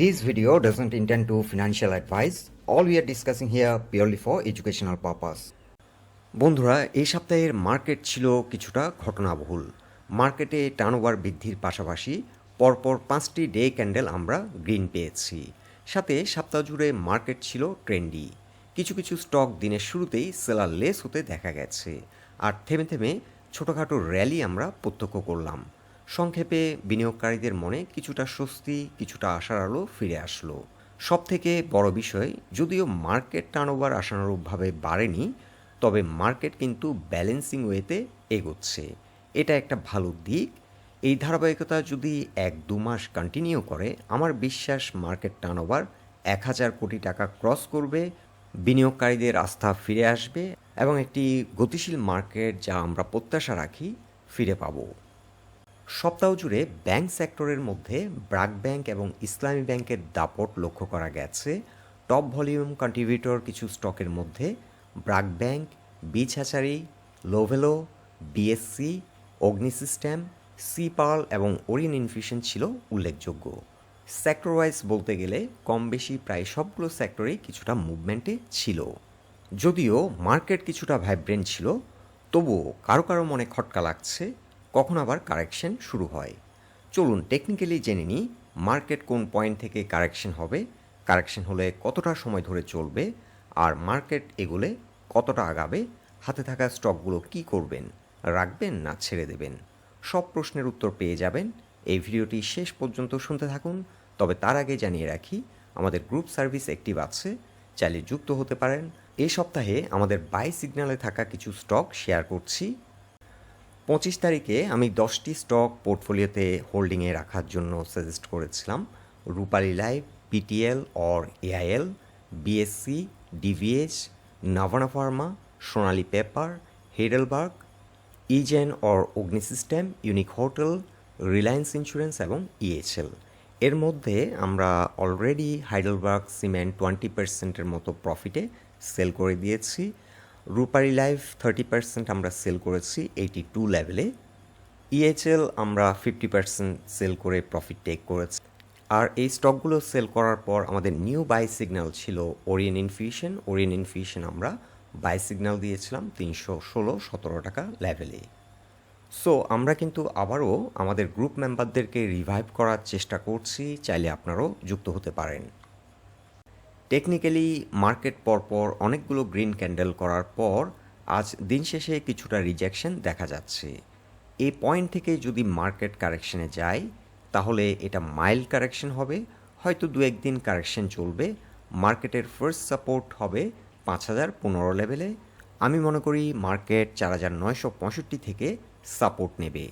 This video doesn't intend to financial advice. All we are discussing here purely for educational purpose. বন্ধুরা, এই সপ্তাহের market ছিল কিছুটা ঘটনাবহুল। মার্কেটে টার্নওভার বৃদ্ধির পাশাপাশি পরপর পাঁচটি ডে ক্যান্ডেল আমরা গ্রিন পেয়েছি। সাথে সপ্তাহ জুড়ে মার্কেট ছিল ট্রেন্ডি কিছু কিছু স্টক দিনের শুরুতেই সেলার লেস হতে দেখা গেছে। আর থেমে থেমে ছোটোখাটো র্যালি আমরা প্রত্যক্ষ করলাম। সংক্ষেপে বিনিয়োগকারীদের মনে কিছুটা স্বস্তি, কিছুটা আশার আলো ফিরে আসলো। সব থেকে বড় বিষয়, যদিও মার্কেট টার্নওভার আশানুরূপভাবে বাড়েনি, তবে মার্কেট কিন্তু ব্যালেন্সিং ওয়েতে এগোচ্ছে। এটা একটা ভালো দিক। এই ধারাবাহিকতা যদি এক দু মাস কন্টিনিউ করে, আমার বিশ্বাস মার্কেট টার্নওভার এক হাজার কোটি টাকা ক্রস করবে, বিনিয়োগকারীদের আস্থা ফিরে আসবে এবং একটি গতিশীল মার্কেট যা আমরা প্রত্যাশা রাখি ফিরে পাবো। সপ্তাহ জুড়ে ব্যাংক সেক্টরের মধ্যে ব্রাক ব্যাংক এবং ইসলামী ব্যাংকের দাপট লক্ষ্য করা গেছে। টপ ভলিউম কন্ট্রিবিউটর কিছু স্টকের মধ্যে BRAC bank Beach Hatchery Lovello, BSC, Agni system, সিপাল এবং ওরিন ইনফিউশন ছিল উল্লেখযোগ্য। সেক্টর ওয়াইজ বলতে গেলে কম বেশি প্রায় সবগুলো সেক্টরেই কিছুটা মুভমেন্টে ছিল। যদিও মার্কেট কিছুটা ভাইব্রেন্ট ছিল, তবুও কারও কারও মনে খটকা লাগছে। কখন আবার কারেকশন শুরু হয়? চলুন টেকনিক্যালি জেনে নিই মার্কেট কোন পয়েন্ট থেকে কারেকশন হবে কারেকশন হলে কতটা সময় ধরে চলবে, আর মার্কেট এগুলে কতটা আগাবে, হাতে থাকা স্টকগুলো কি করবেন, রাখবেন না ছেড়ে দেবেন? সব প্রশ্নের উত্তর পেয়ে যাবেন। এই ভিডিওটি শেষ পর্যন্ত শুনতে থাকুন। তবে তার আগে জানিয়ে রাখি, আমাদের গ্রুপ সার্ভিস অ্যাক্টিভ আছে। চাইলে যুক্ত হতে পারেন। এই সপ্তাহে আমাদের বাই সিগন্যালে থাকা কিছু স্টক শেয়ার করছি। পঁচিশ তারিখে আমি দশটি স্টক পোর্টফোলিওতে হোল্ডিংয়ে রাখার জন্য সাজেস্ট করেছিলাম। Rupali life, PTL or AIL, BSC, DVS, Navana pharma, Sonali paper, Heidelberg, isn't or Agni system, unique hotel, reliance insurance এবং ইএচএল এর মধ্যে আমরা অলরেডি হাইডেলবার্গ সিমেন্ট টোয়েন্টি পার্সেন্টের মতো প্রফিটে সেল করে দিয়েছি। রূপারি লাইফ থার্টি পার্সেন্ট আমরা সেল করেছি এইটি টু লেভেলে ইএচএল আমরা ফিফটি পার্সেন্ট সেল করে প্রফিট টেক করেছি। আর এই স্টকগুলো সেল করার পর আমাদের নিউ বাই সিগন্যাল ছিল ওরিয়েন ইনফিউশন ওরিয়েন ইনফিউশন আমরা বাই সিগন্যাল দিয়েছিলাম তিনশো ষোলো, সতেরো টাকা লেভেলে সো আমরা কিন্তু আবারও আমাদের গ্রুপ মেম্বারদেরকে রিভাইভ করার চেষ্টা করছি, চাইলে আপনারাও যুক্ত হতে পারেন। টেকনিক্যালি মার্কেট পরপর অনেকগুলো গ্রিন ক্যান্ডেল করার পর আজ দিন শেষে কিছুটা রিজেকশন দেখা যাচ্ছে। এই পয়েন্ট থেকে যদি মার্কেট কারেকশনে যায়, তাহলে এটা মাইল্ড কারেকশন হবে, হয়তো দু একদিন কারেকশন চলবে মার্কেটের ফার্স্ট সাপোর্ট হবে পাঁচ হাজার পনেরো লেভেলে আমি মনে করি মার্কেট চার হাজার নয়শো পঁয়ষট্টি থেকে সাপোর্ট নেবে।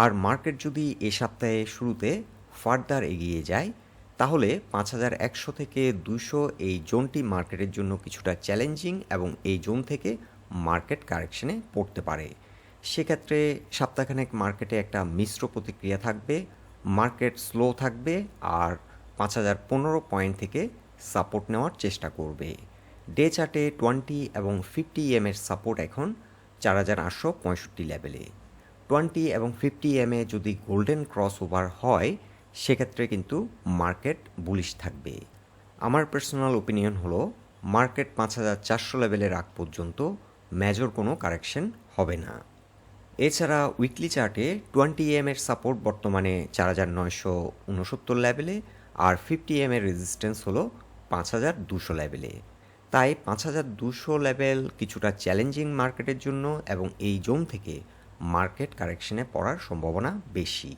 আর মার্কেট যদি এ সপ্তাহে শুরুতে ফার্দার এগিয়ে যায় তাহলে পাঁচ হাজার একশো থেকে দুশো এই জোনটি মার্কেটের জন্য কিছুটা চ্যালেঞ্জিং এবং এই জোন থেকে মার্কেট কারেকশনে পড়তে পারে। সেক্ষেত্রে সপ্তাহখানেক মার্কেটে একটা মিশ্র প্রতিক্রিয়া থাকবে, মার্কেট স্লো থাকবে আর পাঁচ হাজার পনেরো পয়েন্ট থেকে সাপোর্ট নেওয়ার চেষ্টা করবে। ডে চার্টে টোয়েন্টি এবং ফিফটি এম এর সাপোর্ট এখন চার হাজার আটশো পঁয়ষট্টি লেভেলে। টোয়েন্টি এবং ফিফটি এম এ যদি গোল্ডেন ক্রস ওভার হয় সেক্ষেত্রে কিন্তু মার্কেট বুলিশ থাকবে। আমার পার্সোনাল ওপিনিয়ন হলো, মার্কেট পাঁচ হাজার চারশো লেভেলের আগ পর্যন্ত মেজর কোনো কারেকশন হবে না। এছাড়া উইকলি চার্টে টোয়েন্টি এম এর সাপোর্ট বর্তমানে চার হাজার নয়শো উনসত্তর লেভেলে আর ফিফটি এম এর রেজিস্ট্যান্স হলো পাঁচ হাজার দুশো লেভেলে তাই পাঁচ হাজার দুশো লেভেল কিছুটা চ্যালেঞ্জিং মার্কেটের জন্য এবং এই জোন থেকে মার্কেট কারেকশনে পড়ার সম্ভাবনা বেশি।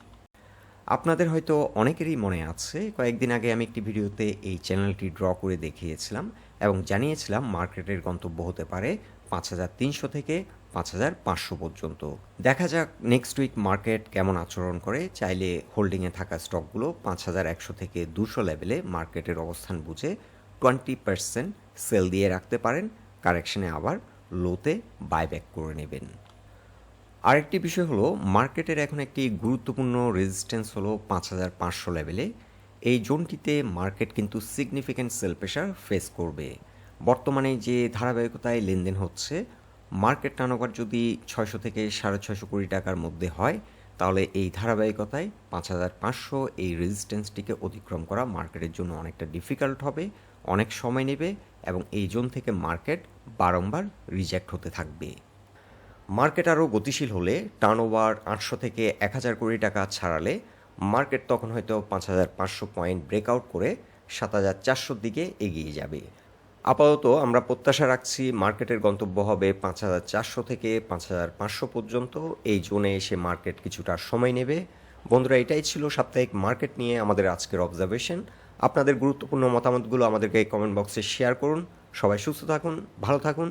আপনাদের হয়তো অনেকেরই মনে আছে, কয়েকদিন আগে আমি একটি ভিডিওতে এই চ্যানেলটি ড্র করে দেখিয়েছিলাম এবং জানিয়েছিলাম মার্কেটের গন্তব্য হতে পারে পাঁচ হাজার তিনশো থেকে পাঁচ হাজার পাঁচশো পর্যন্ত। দেখা যাক নেক্সট উইক মার্কেট কেমন আচরণ করে, চাইলে হোল্ডিংয়ে থাকা স্টকগুলো পাঁচ হাজার একশো থেকে দুশো লেভেলে মার্কেটের অবস্থান বুঝে টোয়েন্টি পার্সেন্ট সেল দিয়ে রাখতে পারেন কারেকশনে আবার লোতে বাইব্যাক করে নেবেন। আরেকটি বিষয় হলো, মার্কেটের এখন একটি গুরুত্বপূর্ণ রেজিস্ট্যান্স হলো পাঁচ হাজার পাঁচশো লেভেলে এই জোনটিতে মার্কেট কিন্তু সিগনিফিক্যান্ট সেল প্রেশার ফেস করবে। বর্তমানে যে ধারাবাহিকতায় লেনদেন হচ্ছে, মার্কেট টার্নওভার যদি ছয়শো থেকে সাড়ে ছয়শো কোটি টাকার মধ্যে হয়, তাহলে এই ধারাবাহিকতায় পাঁচ হাজার পাঁচশো এই রেজিস্ট্যান্সটিকে অতিক্রম করা মার্কেটের জন্য অনেকটা ডিফিকাল্ট হবে, অনেক সময় নেবে এবং এই জোন থেকে মার্কেট বারংবার রিজেক্ট হতে থাকবে। মার্কেট আরও গতিশীল হলে টার্নওভার আটশো থেকে এক হাজার কোটি টাকা ছাড়ালে মার্কেট তখন হয়তো পাঁচ হাজার পাঁচশো পয়েন্ট ব্রেকআউট করে সাত হাজার চারশোর দিকে এগিয়ে যাবে। আপাতত আমরা প্রত্যাশা রাখছি মার্কেটের গন্তব্য হবে পাঁচ হাজার চারশো থেকে পাঁচ হাজার পাঁচশো পর্যন্ত। এই জোনে এসে মার্কেট কিছুটা সময় নেবে। বন্ধুরা, এটাই ছিল সাপ্তাহিক মার্কেট নিয়ে আমাদের আজকের অবজারভেশন আপনাদের গুরুত্বপূর্ণ মতামতগুলো আমাদেরকে কমেন্ট বক্সে শেয়ার করুন। সবাই সুস্থ থাকুন, ভালো থাকুন।